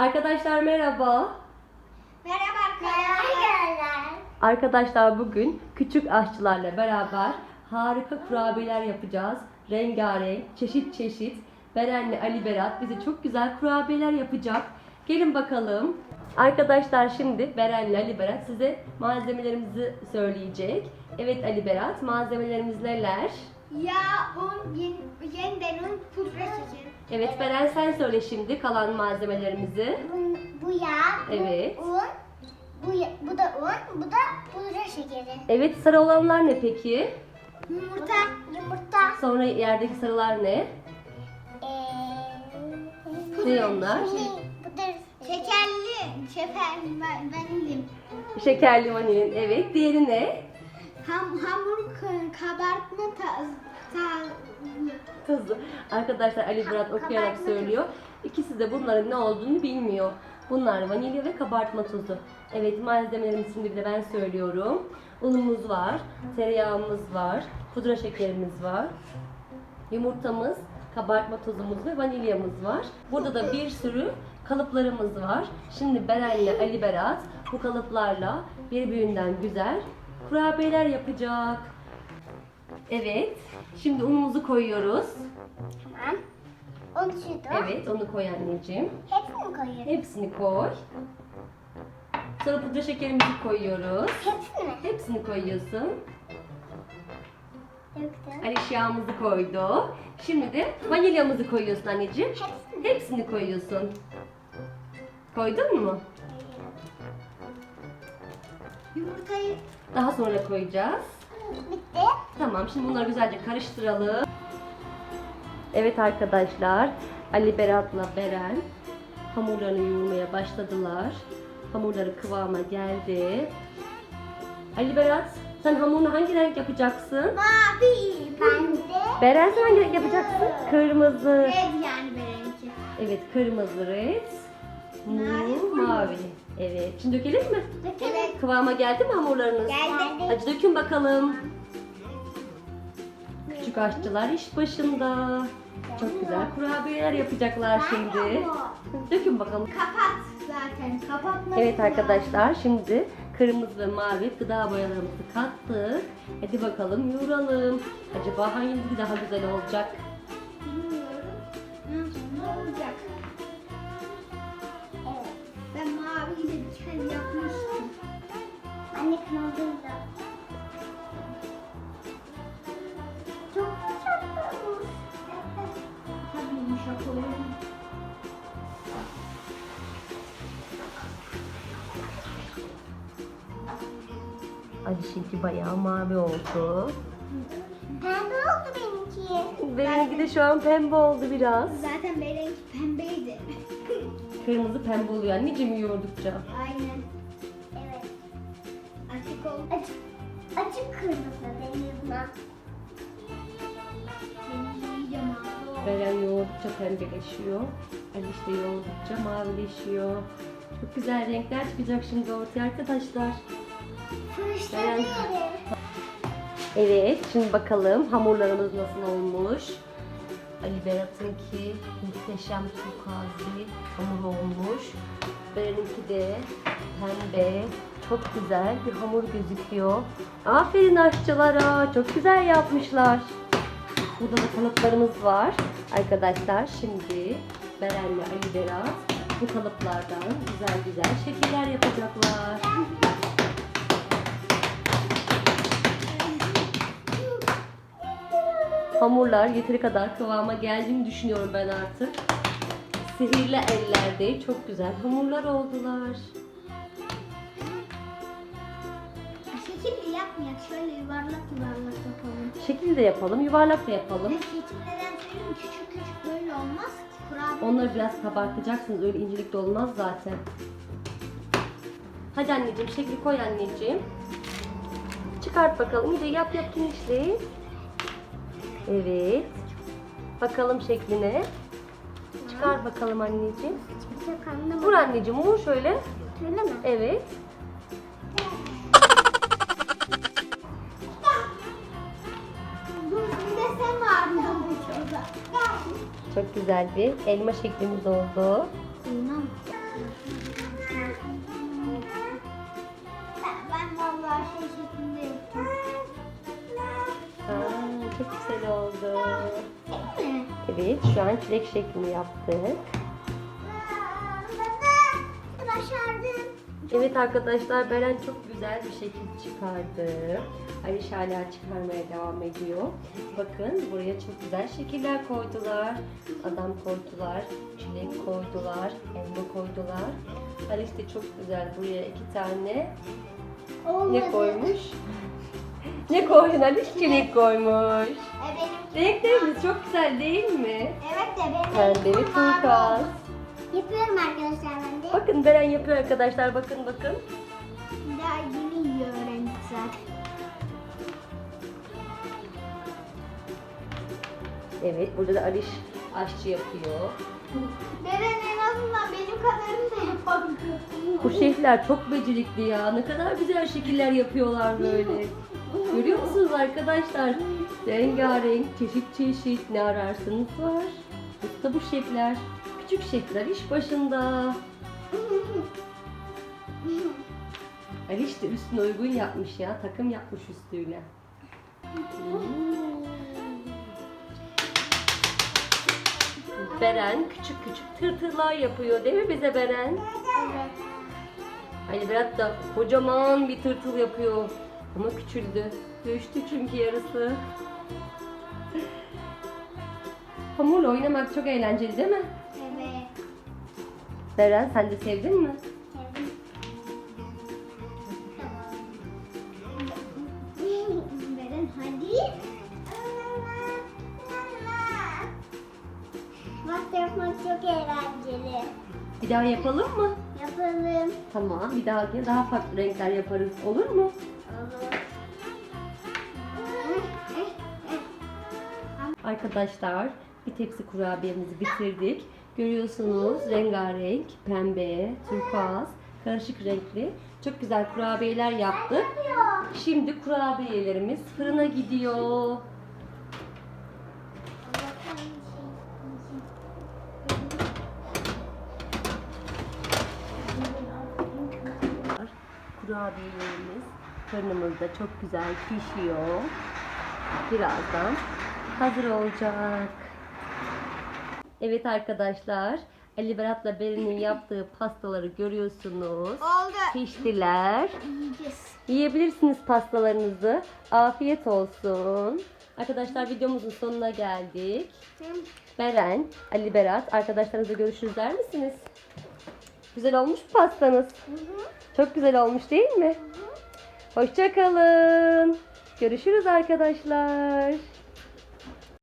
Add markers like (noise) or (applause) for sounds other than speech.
Arkadaşlar merhaba. Merhaba arkadaşlar. Arkadaşlar bugün küçük aşçılarla beraber harika kurabiyeler yapacağız. Rengarenk, çeşit çeşit. Beren'le Ali Berat bize çok güzel kurabiyeler yapacak. Gelin bakalım. Arkadaşlar şimdi Beren'le Ali Berat size malzemelerimizi söyleyecek. Evet Ali Berat malzemelerimiz neler? Yağ, un, yen, yeniden un, pudra şekeri. Evet Beren sen söyle şimdi kalan malzemelerimizi. Bu, bu yağ, bu Evet. un, bu, ya- bu da un, bu da pudra şekeri. Evet sarı olanlar ne peki? Yumurta. Yumurta. Sonra yerdeki sarılar ne? Ee, Ne onlar? (laughs) Bu da Şekerli. Şeker, ben, vanilim. Şekerli vanilin. Evet. Diğeri ne? Ham, hamur kabartma ta, Tuzlu. Arkadaşlar Ali Berat okuyarak söylüyor. İkisi de bunların ne olduğunu bilmiyor. Bunlar vanilya ve kabartma tozu. Evet malzemelerimiz şimdi de ben söylüyorum. Unumuz var, tereyağımız var, pudra şekerimiz var, yumurtamız, kabartma tozumuz ve vanilyamız var. Burada da bir sürü kalıplarımız var. Şimdi Beren'le Ali Berat bu kalıplarla birbirinden güzel kurabiyeler yapacak. Evet. Şimdi unumuzu koyuyoruz. tamam. Un sütü. Evet, onu koy anneciğim. Hepsini koyuyoruz. Hepsini koy. Sonra pudra şekerimizi koyuyoruz. Hepsini. Hepsini koyuyorsun. Döktüm. Yağımızı koydu. Şimdi de vanilyamızı koyuyorsun anneciğim. Hepsini. Hepsini koyuyorsun. Koydun mu? yumurtayı Daha sonra koyacağız. Bitti. Tamam şimdi bunları güzelce karıştıralım. Evet arkadaşlar Ali Berat'la Beren hamurlarını yoğurmaya başladılar. Hamurları kıvama geldi. Ali Berat sen hamurunu hangi renk yapacaksın? mavi. Ben de Beren sen hangi renk yapacaksın? Kırmızı. Red yani benimki. Evet kırmızı red. Mavi, mavi. Evet şimdi dökelim mi? Evet. Kıvama geldi mi hamurlarınız? Geldi. Hadi dökün bakalım. Küçük aşçılar iş başında. Çok güzel kurabiyeler yapacaklar şimdi. Dökün bakalım. Kapat zaten. Kapatma. Evet arkadaşlar şimdi kırmızı ve mavi gıda boyalarımızı kattık. Hadi bakalım yoğuralım. Acaba hangisi daha güzel olacak? Bilmiyorum. Ne olacak? Evet. Ben maviyle bir kere yapmıştım. Alişinki bayağı mavi oldu. Pembe oldu benimki. Benimki de şu an pembe oldu biraz. Zaten benimki pembeydi. (laughs) Kırmızı pembe oluyor anneciğim yoğurdukça. Aynen. Evet. Açık oldu. Açık, açık kırmızı benim. Beren yoğurdukça pembeleşiyor. Aliş de yoğurdukça mavileşiyor. Çok güzel renkler çıkacak şimdi ortaya arkadaşlar. Evet, şimdi bakalım hamurlarımız nasıl olmuş. Ali Berat'ınki muhteşem turkuaz bir hamur olmuş. Beren'inki de pembe, çok güzel bir hamur gözüküyor. Aferin aşçılara, çok güzel yapmışlar. Burada da kalıplarımız var. Arkadaşlar şimdi Beren'le Ali Berat bu kalıplardan güzel güzel şekiller yapacaklar. Hamurlar yeteri kadar kıvama geldiğini düşünüyorum ben artık. Sihirli ellerde çok güzel hamurlar oldular. Şekil yapmayak. Şöyle yuvarlak yuvarlak yapalım. Şekil de yapalım, yuvarlak da yapalım. Ve şekil neden söyleyeyim? Küçük küçük böyle olmaz ki. Kurabiye. Onları biraz kabartacaksınız. Öyle incelik de olmaz zaten. Hadi anneciğim şekli koy anneciğim. Çıkart bakalım. İyice yap yap genişle. Evet. Bakalım şekline. Çıkar bakalım anneciğim. Çok anlamadım. Vur anneciğim vur şöyle. Öyle mi? Evet. Dur bir de sen vardın bu çocuğa. Çok güzel oldu. Evet şu an çilek şeklini yaptık. Başardım. Evet arkadaşlar Beren çok güzel bir şekil çıkardı. Aliş hala çıkarmaya devam ediyor. Bakın buraya çok güzel şekiller koydular. Adam koydular, çilek koydular, elma koydular. Aliş de çok güzel buraya iki tane Olmadı. ne koymuş? Ne koydun Aliş? Çilek koymuş. E benim. Renklerimiz çok güzel değil mi? Evet de benim. Pembe ve turkuaz. Yapıyorum arkadaşlar ben de. Bakın Beren yapıyor arkadaşlar bakın bakın. Daha yeni zaten. Evet burada da Aliş aşçı yapıyor. Beren en azından benim kadarını da yapabiliyor. Bu şefler çok becerikli ya. Ne kadar güzel şekiller yapıyorlar böyle. Görüyor musunuz arkadaşlar? Rengarenk, çeşit çeşit ne ararsanız var. Usta bu şefler. Küçük şefler iş başında. Aliş de üstüne uygun yapmış ya. Takım yapmış üstüyle. Beren küçük küçük tırtırlar yapıyor değil mi bize Beren? Evet. Ali Berat da kocaman bir tırtıl yapıyor. Ama küçüldü. Düştü çünkü yarısı. Hamurla oynamak çok eğlenceli değil mi? Evet. Beren sen de sevdin mi? Beren hadi. Pasta yapmak çok eğlenceli. Bir daha yapalım mı? Yapalım. Tamam. Bir daha daha farklı renkler yaparız. Olur mu? Arkadaşlar bir tepsi kurabiyemizi bitirdik. Görüyorsunuz rengarenk, pembe, turkuaz, karışık renkli. Çok güzel kurabiyeler yaptık. Şimdi kurabiyelerimiz fırına gidiyor. Kurabiyelerimiz fırınımızda çok güzel pişiyor. Birazdan hazır olacak. Evet arkadaşlar, Ali Berat'la Beren'in yaptığı pastaları görüyorsunuz. Oldu. Piştiler. Yiyeceğiz. Yiyebilirsiniz pastalarınızı. Afiyet olsun. Arkadaşlar videomuzun sonuna geldik. Beren, Ali Berat, arkadaşlarınızla görüşürüz der misiniz? Güzel olmuş mu pastanız? Çok güzel olmuş değil mi? Hoşçakalın. Görüşürüz arkadaşlar.